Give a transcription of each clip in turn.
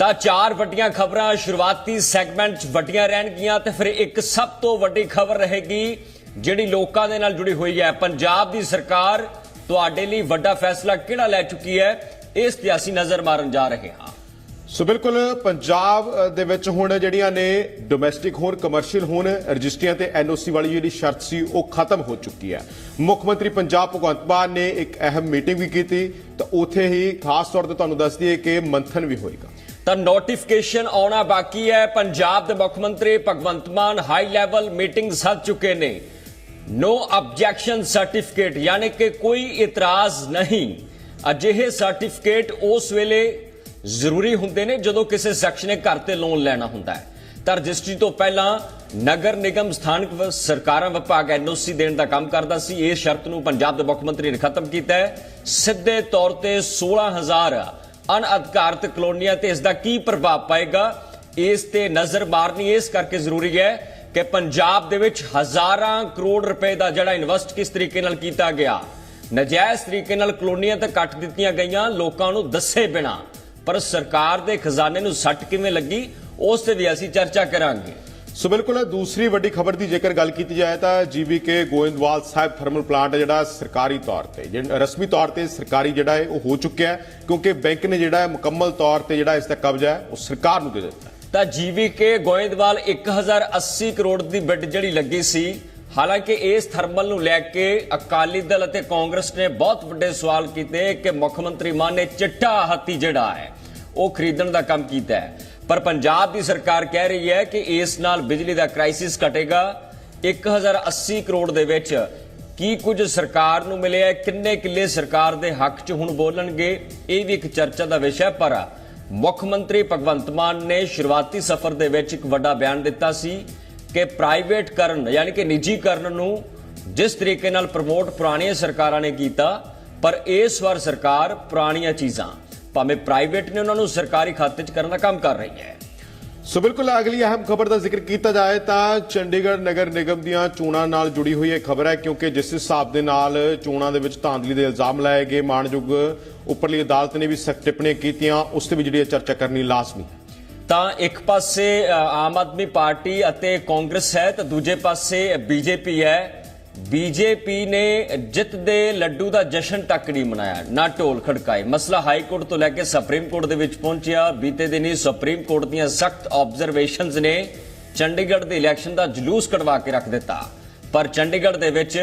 ਤਾਂ ਚਾਰ ਵੱਡੀਆਂ ਖਬਰਾਂ ਸ਼ੁਰੂਆਤੀ ਸੈਗਮੈਂਟ 'ਚ ਵੱਡੀਆਂ ਰਹਿਣਗੀਆਂ ਤੇ ਫਿਰ ਇੱਕ ਸਭ ਤੋਂ ਵੱਡੀ ਖਬਰ ਰਹੇਗੀ, ਜਿਹੜੀ ਲੋਕਾਂ ਦੇ ਨਾਲ ਜੁੜੀ ਹੋਈ ਹੈ। ਪੰਜਾਬ ਦੀ ਸਰਕਾਰ ਤੁਹਾਡੇ ਲਈ ਵੱਡਾ ਫੈਸਲਾ ਕਿਹੜਾ ਲੈ ਚੁੱਕੀ ਹੈ? ਇਸ ਤੇ ਅਸੀਂ ਨਜ਼ਰ ਮਾਰਨ ਜਾ ਰਹੇ ਹਾਂ। ਸੋ ਬਿਲਕੁਲ, ਪੰਜਾਬ ਦੇ ਵਿੱਚ ਹੁਣ ਜਿਹੜੀਆਂ ਨੇ ਡੋਮੈਸਟਿਕ ਹੋਣ, ਕਮਰਸ਼ੀਅਲ ਹੋਣ ਰਜਿਸਟਰੀਆਂ ਤੇ ਐਨਓਸੀ ਵਾਲੀ ਜਿਹੜੀ ਸ਼ਰਤ ਸੀ, ਉਹ ਖਤਮ ਹੋ ਚੁੱਕੀ ਹੈ। ਮੁੱਖ ਮੰਤਰੀ ਪੰਜਾਬ ਭਗਵੰਤ ਮਾਨ ਨੇ ਇੱਕ ਅਹਿਮ ਮੀਟਿੰਗ ਵੀ ਕੀਤੀ, ਤਾਂ ਉੱਥੇ ਹੀ ਖਾਸ ਤੌਰ ਤੇ ਤੁਹਾਨੂੰ ਦੱਸ ਦਈਏ ਕਿ ਮੰਥਨ ਵੀ ਹੋਏਗਾ। ਤਾਂ ਨੋਟੀਫਿਕੇਸ਼ਨ ਆਉਣਾ ਬਾਕੀ ਹੈ। ਪੰਜਾਬ ਦੇ ਮੁੱਖ ਮੰਤਰੀ Bhagwant Mann high level meeting ਸੱਦ ਚੁੱਕੇ ਨੇ। ਨੋ ਆਬਜੈਕਸ਼ਨ ਸਰਟੀਫਿਕੇਟ ਯਾਨੀ ਕਿ ਕੋਈ ਇਤਰਾਜ਼ ਨਹੀਂ। ਅਜਿਹੇ ਸਰਟੀਫਿਕੇਟ ਉਸ ਵੇਲੇ ਜ਼ਰੂਰੀ ਹੁੰਦੇ ਨੇ ਜਦੋਂ ਕਿਸੇ ਸ਼ਖਸ ਨੇ ਘਰ ਤੇ ਲੋਨ ਲੈਣਾ ਹੁੰਦਾ ਹੈ। ਤਾਂ ਰਜਿਸਟਰੀ ਤੋਂ ਪਹਿਲਾਂ ਨਗਰ ਨਿਗਮ ਸਥਾਨਕ ਸਰਕਾਰਾਂ ਵਿਭਾਗ ਐਨਓਸੀ ਦੇਣ ਦਾ ਕੰਮ ਕਰਦਾ ਸੀ। ਇਹ ਸ਼ਰਤ ਨੂੰ ਪੰਜਾਬ ਦੇ ਮੁੱਖ ਮੰਤਰੀ ਨੇ ਖਤਮ ਕੀਤਾ ਹੈ। ਸਿੱਧੇ ਤੌਰ ਤੇ 16000 ਅਣਅਧਿਕਾਰਤ ਕਲੋਨੀਆਂ ਤੇ ਇਸ ਦਾ ਕੀ ਪ੍ਰਭਾਵ ਪਾਏਗਾ? ਇਸ ਤੇ ਨਜ਼ਰ ਮਾਰਨੀ ਇਸ ਕਰਕੇ ਜ਼ਰੂਰੀ ਹੈ ਕਿ ਪੰਜਾਬ ਦੇ ਵਿੱਚ ਹਜ਼ਾਰਾਂ ਕਰੋੜ ਰੁਪਏ ਦਾ ਜਿਹੜਾ ਇਨਵੈਸਟ ਕਿਸ ਤਰੀਕੇ ਨਾਲ ਕੀਤਾ ਗਿਆ? ਨਜਾਇਜ਼ ਤਰੀਕੇ ਨਾਲ ਕਲੋਨੀਆਂ ਤਾਂ ਕੱਟ ਦਿੱਤੀਆਂ ਗਈਆਂ, ਲੋਕਾਂ ਨੂੰ ਦੱਸੇ ਬਿਨਾ। ਪਰ ਸਰਕਾਰ ਦੇ ਖਜ਼ਾਨੇ ਨੂੰ ਸੱਟ ਕਿਵੇਂ ਲੱਗੀ? ਉਸ ਤੇ ਵੀ ਅਸੀਂ ਚਰਚਾ ਕਰਾਂਗੇ। ਸੋ ਬਿਲਕੁਲ, ਦੂਸਰੀ ਵੱਡੀ ਖਬਰ ਦੀ ਜੇਕਰ ਗੱਲ ਕੀਤੀ ਜਾਏ ਤਾਂ GVK Goindwal Sahib thermal plant ਜਿਹੜਾ ਸਰਕਾਰੀ ਤੌਰ ਤੇ ਜਿਹੜਾ ਰਸਮੀ ਤੌਰ ਤੇ ਸਰਕਾਰੀ ਜਿਹੜਾ ਹੈ, ਉਹ ਹੋ ਚੁੱਕਿਆ ਹੈ, ਕਿਉਂਕਿ ਬੈਂਕ ਨੇ ਜਿਹੜਾ ਮੁਕੰਮਲ ਤੌਰ ਤੇ ਜਿਹੜਾ ਇਸ ਦਾ ਕਬਜ਼ਾ ਹੈ, ਉਹ ਸਰਕਾਰ ਨੂੰ ਦੇ ਦਿੱਤਾ ਹੈ। ਤਾਂ ਜੀਵੀਕੇ ਗੋਇੰਦਵਾਲ 1080 ਕਰੋੜ ਦੀ ਬਿੱਡ ਜਿਹੜੀ ਲੱਗੀ ਸੀ, ਹਾਲਾਂਕਿ ਇਸ ਥਰਮਲ ਨੂੰ ਲੈ ਕੇ ਅਕਾਲੀ ਦਲ ਅਤੇ ਕਾਂਗਰਸ ਨੇ ਬਹੁਤ ਵੱਡੇ ਸਵਾਲ ਕੀਤੇ ਕਿ ਮੁੱਖ ਮੰਤਰੀ ਮਾਨ ਨੇ ਚਿੱਟਾ ਹਾਥੀ ਜਿਹੜਾ ਹੈ, ਉਹ ਖਰੀਦਣ ਦਾ ਕੰਮ ਕੀਤਾ ਹੈ। ਪਰ ਪੰਜਾਬ ਦੀ ਸਰਕਾਰ ਕਹਿ ਰਹੀ ਹੈ ਕਿ ਇਸ ਨਾਲ ਬਿਜਲੀ ਦਾ ਕ੍ਰਾਈਸਿਸ ਘਟੇਗਾ। 1080 ਕਰੋੜ ਦੇ ਵਿੱਚ ਕੀ ਕੁਝ ਸਰਕਾਰ ਨੂੰ ਮਿਲਿਆ ਕਿੰਨੇ ਕਿੱਲੇ ਸਰਕਾਰ ਦੇ ਹੱਕ 'ਚ ਹੁਣ ਬੋਲਣਗੇ? ਇਹ ਵੀ ਇੱਕ ਚਰਚਾ ਦਾ ਵਿਸ਼ਾ ਪਰ ਮੁੱਖ ਮੰਤਰੀ ਭਗਵੰਤ ਮਾਨ ਨੇ ਸ਼ੁਰੂਆਤੀ ਸਫ਼ਰ ਦੇ ਵਿੱਚ ਇੱਕ ਵੱਡਾ ਬਿਆਨ ਦਿੱਤਾ ਸੀ ਕਿ ਪ੍ਰਾਈਵੇਟ ਕਰਨ, ਯਾਨੀ ਕਿ ਨਿੱਜੀਕਰਨ ਨੂੰ ਜਿਸ ਤਰੀਕੇ ਨਾਲ ਪ੍ਰਮੋਟ ਪੁਰਾਣੀਆਂ ਸਰਕਾਰਾਂ ਨੇ ਕੀਤਾ, ਪਰ ਇਸ ਵਾਰ ਸਰਕਾਰ ਪੁਰਾਣੀਆਂ ਚੀਜ਼ਾਂ ਭਾਵੇਂ ਪ੍ਰਾਈਵੇਟ ਨੇ ਉਹਨਾਂ ਨੂੰ ਸਰਕਾਰੀ ਖਾਤੇ 'ਚ ਕਰਨ ਦਾ ਕੰਮ ਕਰ ਰਹੀ ਹੈ। ਸੋ ਬਿਲਕੁਲ ਅਗਲੀ ਅਹਿਮ ਖਬਰ ਦਾ ਜ਼ਿਕਰ ਕੀਤਾ ਜਾਏ ਤਾਂ ਚੰਡੀਗੜ੍ਹ ਨਗਰ ਨਿਗਮ ਦੀਆਂ ਚੋਣਾਂ ਨਾਲ ਜੁੜੀ ਹੋਈ ਇਹ ਖਬਰ ਹੈ ਕਿਉਂਕਿ ਜਿਸ ਹਿਸਾਬ ਦੇ ਨਾਲ ਚੋਣਾਂ ਦੇ ਵਿੱਚ ਧਾਂਦਲੀ ਦੇ ਇਲਜ਼ਾਮ ਲਾਏ ਗਏ ਮਾਣਯੋਗ ਉੱਪਰਲੀ ਅਦਾਲਤ ਨੇ ਵੀ ਸਖਤ ਟਿੱਪਣੀਆਂ ਕੀਤੀਆਂ ਉਸ ਤੇ ਵੀ ਜਿਹੜੀ ਚਰਚਾ ਕਰਨੀ ਲਾਜ਼ਮੀ ਹੈ। ਤਾਂ ਇੱਕ ਪਾਸੇ ਆਮ ਆਦਮੀ ਪਾਰਟੀ ਅਤੇ ਕਾਂਗਰਸ ਹੈ ਤਾਂ ਦੂਜੇ ਪਾਸੇ ਬੀਜੇਪੀ ਹੈ। ਬੀਜੇਪੀ ਨੇ ਜਿੱਤ ਦੇ ਲੱਡੂ ਦਾ ਜਸ਼ਨ ਤੱਕ ਨਹੀਂ ਮਨਾਇਆ, ਨਾ ਢੋਲ ਖੜਕਾਏ। ਮਸਲਾ ਹਾਈ ਕੋਰਟ ਤੋਂ ਲੈ ਕੇ ਸੁਪਰੀਮ ਕੋਰਟ ਦੇ ਵਿੱਚ ਪਹੁੰਚਿਆ। ਬੀਤੇ ਦਿਨੀ ਸੁਪਰੀਮ ਕੋਰਟ ਦੀਆਂ ਸਖਤ ਆਬਜ਼ਰਵੇਸ਼ਨਸ ਨੇ ਚੰਡੀਗੜ੍ਹ ਦੇ ਇਲੈਕਸ਼ਨ ਦਾ ਜਲੂਸ ਕਢਵਾ ਕੇ ਰੱਖ ਦਿੱਤਾ। ਪਰ ਚੰਡੀਗੜ੍ਹ ਦੇ ਵਿੱਚ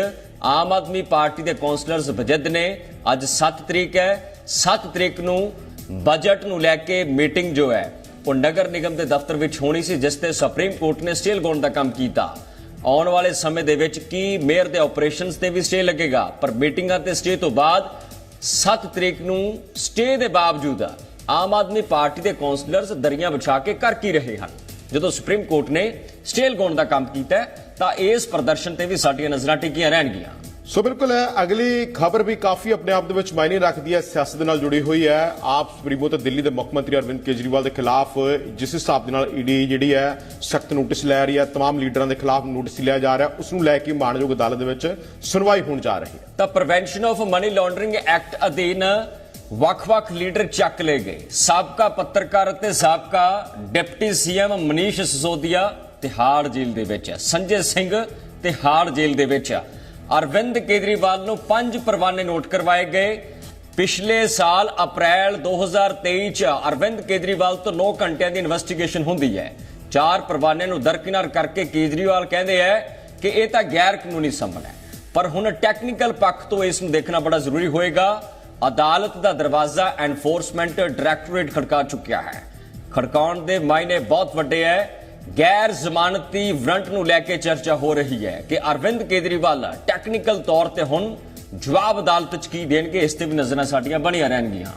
ਆਮ ਆਦਮੀ ਪਾਰਟੀ ਦੇ ਕੌਂਸਲਰਸ ਵਜਦ ਨੇ, ਅੱਜ 7 ਤਰੀਕ ਹੈ। 7 ਤਰੀਕ ਨੂੰ ਬਜਟ ਨੂੰ ਲੈ ਕੇ ਮੀਟਿੰਗ ਜੋ ਹੈ, ਉਹ ਨਗਰ ਨਿਗਮ ਦੇ ਦਫ਼ਤਰ ਵਿੱਚ ਹੋਣੀ ਸੀ, ਜਿਸ ਤੇ ਸੁਪਰੀਮ ਕੋਰਟ ਨੇ ਸਟੇਲ ਗਾਉਣ ਦਾ ਕੰਮ ਕੀਤਾ। ਆਉਣ ਵਾਲੇ ਸਮੇਂ ਦੇ ਵਿੱਚ ਕੀ ਮੇਅਰ ਦੇ ਆਪਰੇਸ਼ਨਸ ਤੇ ਵੀ ਸਟੇ ਲੱਗੇਗਾ? ਪਰ ਮੀਟਿੰਗਾਂ ਤੇ ਸਟੇ ਤੋਂ ਬਾਅਦ 7 ਤਰੀਕ ਨੂੰ ਸਟੇ ਦੇ ਬਾਵਜੂਦ ਆਮ ਆਦਮੀ ਪਾਰਟੀ ਦੇ ਕੌਂਸਲਰਸ ਦਰੀਆਂ ਵਿਛਾ ਕੇ ਕਰ ਕੀ ਰਹੇ ਹਨ? ਜਦੋਂ ਸੁਪਰੀਮ ਕੋਰਟ ਨੇ ਸਟੇਲ ਲਗਾਉਣ ਦਾ ਕੰਮ ਕੀਤਾ, ਤਾਂ ਇਸ ਪ੍ਰਦਰਸ਼ਨ ਤੇ ਵੀ ਸਾਡੀਆਂ ਨਜ਼ਰਾਂ ਟਿਕੀਆਂ ਰਹਿਣਗੀਆਂ। ਸੋ ਬਿਲਕੁਲ ਅਗਲੀ ਖਬਰ ਵੀ ਕਾਫੀ ਆਪਣੇ ਆਪ ਦੇ ਵਿੱਚ ਮਾਇਨੇ ਰੱਖਦੀ ਹੈ ਸਿਆਸਤ ਦੇ ਨਾਲ ਜੁੜੀ ਹੋਈ ਹੈ ਆਪ ਸੁਪਰੀਮੋ ਤੇ ਦਿੱਲੀ ਦੇ ਮੁੱਖ ਮੰਤਰੀ ਅਰਵਿੰਦ ਕੇਜਰੀਵਾਲ ਦੇ ਖਿਲਾਫ ਜਿਸ ਹਿਸਾਬ ਦੇ ਨਾਲ ਈਡੀ ਜਿਹੜੀ ਹੈ ਸਖਤ ਨੋਟਿਸ ਲੈ ਰਹੀ ਹੈ तमाम ਲੀਡਰਾਂ ਦੇ ਖਿਲਾਫ ਨੋਟਿਸ ਲਿਆ ਜਾ ਰਿਹਾ ਉਸ ਨੂੰ ਲੈ ਕੇ ਮਾਣਯੋਗ ਅਦਾਲਤ ਦੇ ਵਿੱਚ ਸੁਣਵਾਈ ਹੋਣ ਜਾ ਰਹੀ ਹੈ ਤਾਂ prevention of money laundering act ਅਧੀਨ ਵੱਖ-ਵੱਖ ਲੀਡਰ ਚੱਕ ਲਏ ਗਏ ਸਾਬਕਾ ਪੱਤਰਕਾਰ ਅਤੇ ਸਾਬਕਾ ਡਿਪਟੀ ਸੀਐਮ ਮਨੀਸ਼ ਸਿਸੋਦੀਆ ਤਿਹਾੜ ਜੇਲ੍ਹ ਦੇ ਵਿੱਚ ਹੈ। ਸੰਜੇ ਸਿੰਘ ਤਿਹਾੜ ਜੇਲ੍ਹ ਦੇ ਵਿੱਚ ਹੈ। ਅਰਵਿੰਦ ਕੇਜਰੀਵਾਲ ਨੂੰ ਪੰਜ ਪਰਵਾਨੇ ਨੋਟ ਕਰਵਾਏ ਗਏ। ਪਿਛਲੇ ਸਾਲ ਅਪ੍ਰੈਲ 2023 ਚ ਅਰਵਿੰਦ ਕੇਜਰੀਵਾਲ ਤੋਂ 9 ਘੰਟਿਆਂ ਦੀ ਇਨਵੈਸਟੀਗੇਸ਼ਨ ਹੁੰਦੀ ਹੈ। ਚਾਰ ਪਰਵਾਨੇ ਨੂੰ ਦਰਕਿਨਾਰ ਕਰਕੇ ਕੇਜਰੀਵਾਲ ਕਹਿੰਦੇ ਹੈ ਕਿ ਇਹ ਤਾਂ ਗੈਰ ਕਾਨੂੰਨੀ ਸੰਮਨ ਹੈ। ਪਰ ਹੁਣ ਟੈਕਨੀਕਲ ਪੱਖ ਤੋਂ ਇਸ ਨੂੰ ਦੇਖਣਾ ਬੜਾ ਜ਼ਰੂਰੀ ਹੋਏਗਾ। ਅਦਾਲਤ ਦਾ ਦਰਵਾਜ਼ਾ ਐਨਫੋਰਸਮੈਂਟ ਡਾਇਰੈਕਟੋਰੇਟ ਖੜਕਾ ਚੁੱਕਿਆ ਹੈ। ਖੜਕਾਉਣ ਦੇ ਮਾਇਨੇ ਬਹੁਤ ਵੱਡੇ ਹੈ। ਗੈਰ ਜ਼ਮਾਨਤੀ ਵਾਰੰਟ ਨੂੰ ਲੈ ਕੇ ਚਰਚਾ ਹੋ ਰਹੀ ਹੈ ਕਿ ਅਰਵਿੰਦ ਕੇਜਰੀਵਾਲ ਟੈਕਨੀਕਲ ਤੌਰ ਤੇ ਹੁਣ ਜਵਾਬ ਅਦਾਲਤ ਚ ਕੀ ਦੇਣਗੇ, ਇਸ ਤੇ ਵੀ ਨਜ਼ਰਾਂ ਸਾਡੀਆਂ ਬਣੀਆਂ ਰਹਿਣਗੀਆਂ।